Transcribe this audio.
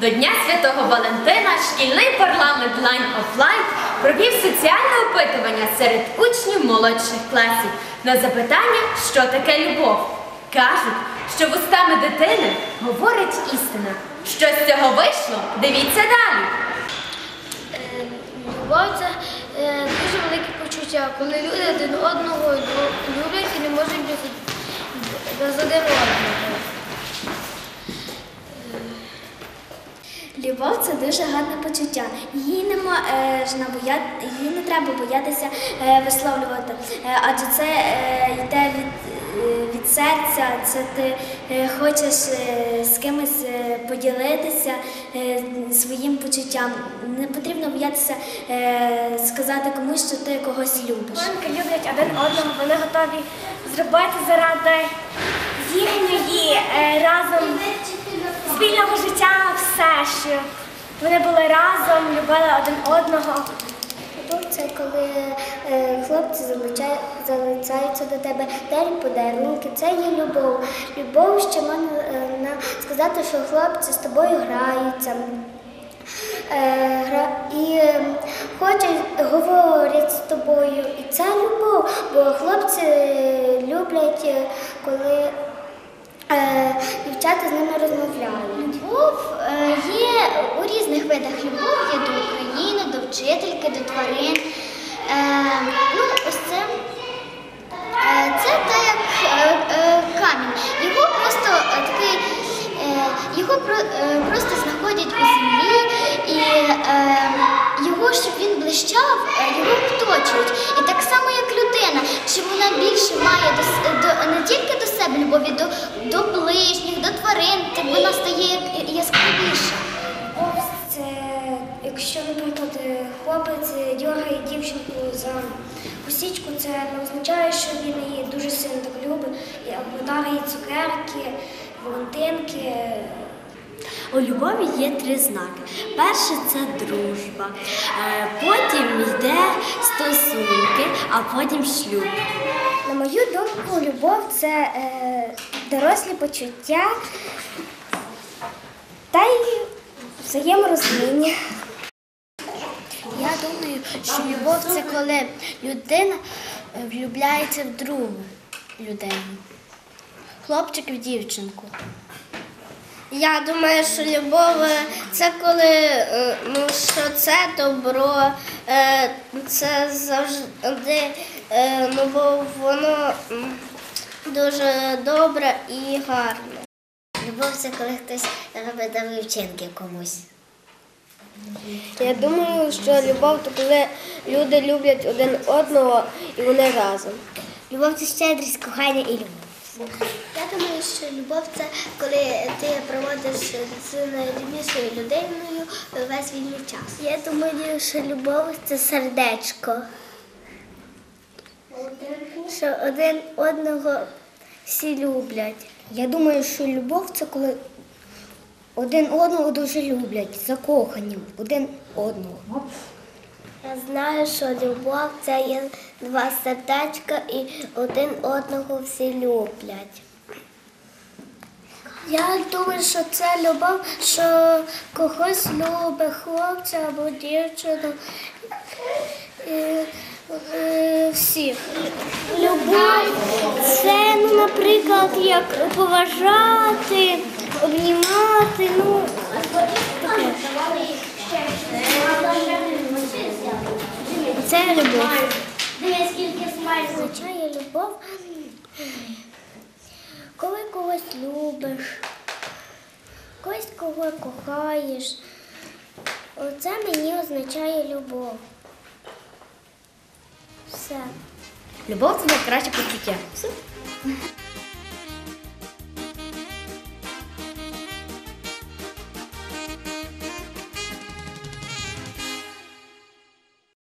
До Дня Святого Валентина шкільний парламент Line of Light провів соціальне опитування серед учнів молодших класів на запитання, що таке любов. Кажуть, що вустами дитини говорить істина. Що з цього вийшло? Дивіться далі. Е, Любов це е, дуже велике почуття, коли люди один одного люблять і не можуть без один одного. Любов це дуже гарне почуття. Її нема е, ж її не треба боятися е, висловлювати, е, адже це йде від, від серця, це ти хочеш з кимось поділитися своїм почуттям. Не потрібно боятися сказати комусь, що ти когось любиш. Коханки люблять один одного, вони готові зробити заради їхньої разом спільного життя все, що вони були разом, любили один одного. Це коли е, хлопці залицяються до тебе, дарять подарунки. Це є любов. Любов, що можна е, сказати, що хлопці з тобою граються. Е, і е, хочуть, говорять з тобою. І це любов, бо хлопці люблять, коли дівчата з ними розмовляють. Любов е, є у різних видах. Любов є до України, до вчительки, до тварин. Е, ну, ось це, е, це так як е, е, камінь. Його просто е, такий, е, його е, просто знаходять у землі і е, його, щоб він блищав, е, його оточують. І так само, хлопець дьоргає дівчинку за косічку, це не означає, що він її дуже сильно так любить, дарить їй цукерки, валентинки. У любові є три знаки. Перше це дружба, е, потім йде стосунки, а потім шлюб. На мою думку, любов це е, дорослі почуття та й взаєморозуміння. Я думаю, що любов це коли людина е, влюбляється в другу людину. Хлопчик в дівчинку. Я думаю, що любов це коли е, ну, що це добро, е, це завжди, ну, бо воно дуже добре і гарне. Любов це коли хтось робить добрі вчинки комусь. Я думаю, що любов це коли люди люблять один одного і вони разом. Любов це щедрість, кохання і любов. Я думаю, що любов це коли ти проводиш з найріднішою людиною весь вільний час. Я думаю, що любов це сердечко. Що один одного всі люблять. Я думаю, що любов це коли один одного дуже люблять, закохані один одного. Я знаю, що любов це є два сердечка і один одного всі люблять. Я думаю, що це любов, що когось любить, хлопця або дівчину. І, е, всіх. Любов це, ну, наприклад, як поважати, обнімати, ну. Це любов. Означає любов, коли когось любиш, когось кого кохаєш. Оце мені означає любов. Все. Любов це найкраще почуття. Все.